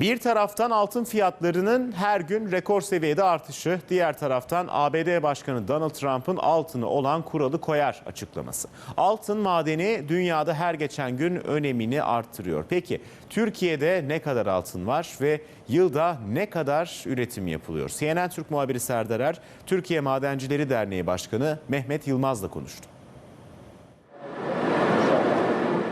Bir taraftan altın fiyatlarının her gün rekor seviyede artışı, diğer taraftan ABD Başkanı Donald Trump'ın altını olan kuralı koyar açıklaması. Altın madeni dünyada her geçen gün önemini arttırıyor. Peki Türkiye'de ne kadar altın var ve yılda ne kadar üretim yapılıyor? CNN Türk muhabiri Serdar Er, Türkiye Madencileri Derneği Başkanı Mehmet Yılmaz'la konuştu.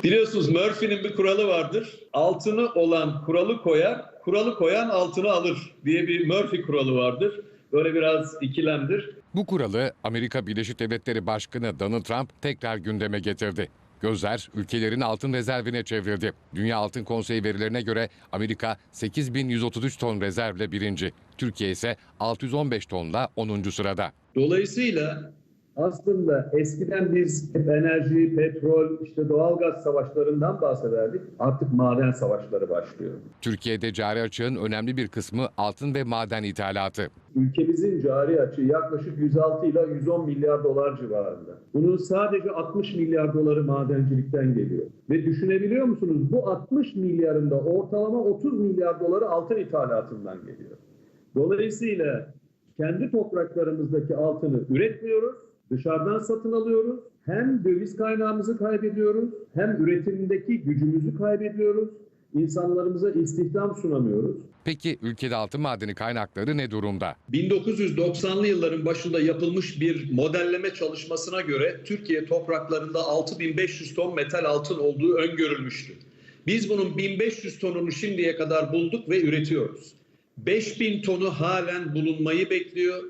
Biliyorsunuz Murphy'nin bir kuralı vardır. Altını olan kuralı koyar, kuralı koyan altını alır diye bir Murphy kuralı vardır. Böyle biraz ikilemdir. Bu kuralı Amerika Birleşik Devletleri Başkanı Donald Trump tekrar gündeme getirdi. Gözler ülkelerin altın rezervine çevrildi. Dünya Altın Konseyi verilerine göre Amerika 8133 ton rezervle birinci. Türkiye ise 615 tonla 10. sırada. Dolayısıyla aslında eskiden biz hep enerji, petrol, işte doğalgaz savaşlarından bahsederdik. Artık maden savaşları başlıyor. Türkiye'de cari açığın önemli bir kısmı altın ve maden ithalatı. Ülkemizin cari açığı yaklaşık 106 ile 110 milyar dolar civarında. Bunun sadece 60 milyar doları madencilikten geliyor. Ve düşünebiliyor musunuz? Bu 60 milyarında ortalama 30 milyar doları altın ithalatından geliyor. Dolayısıyla kendi topraklarımızdaki altını üretmiyoruz, dışarıdan satın alıyoruz. Hem döviz kaynağımızı kaybediyoruz, hem üretimdeki gücümüzü kaybediyoruz. İnsanlarımıza istihdam sunamıyoruz. Peki ülkede altın madeni kaynakları ne durumda? 1990'lı yılların başında yapılmış bir modelleme çalışmasına göre Türkiye topraklarında 6500 ton metal altın olduğu öngörülmüştü. Biz bunun 1500 tonunu şimdiye kadar bulduk ve üretiyoruz. 5000 tonu halen bulunmayı bekliyor.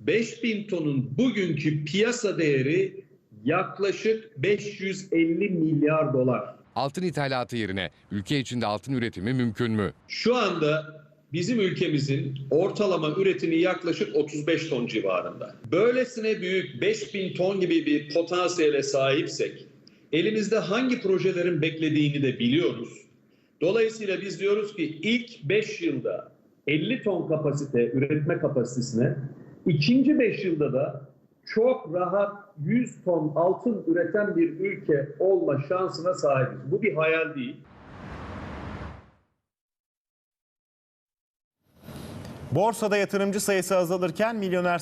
5000 tonun bugünkü piyasa değeri yaklaşık 550 milyar dolar. Altın ithalatı yerine ülke içinde altın üretimi mümkün mü? Şu anda bizim ülkemizin ortalama üretimi yaklaşık 35 ton civarında. Böylesine büyük 5000 ton gibi bir potansiyele sahipsek elimizde hangi projelerin beklediğini de biliyoruz. Dolayısıyla biz diyoruz ki ilk 5 yılda 50 ton kapasite üretme kapasitesine, ikinci 5 yılda da çok rahat 100 ton altın üreten bir ülke olma şansına sahibiz. Bu bir hayal değil. Borsada yatırımcı sayısı azalırken milyoner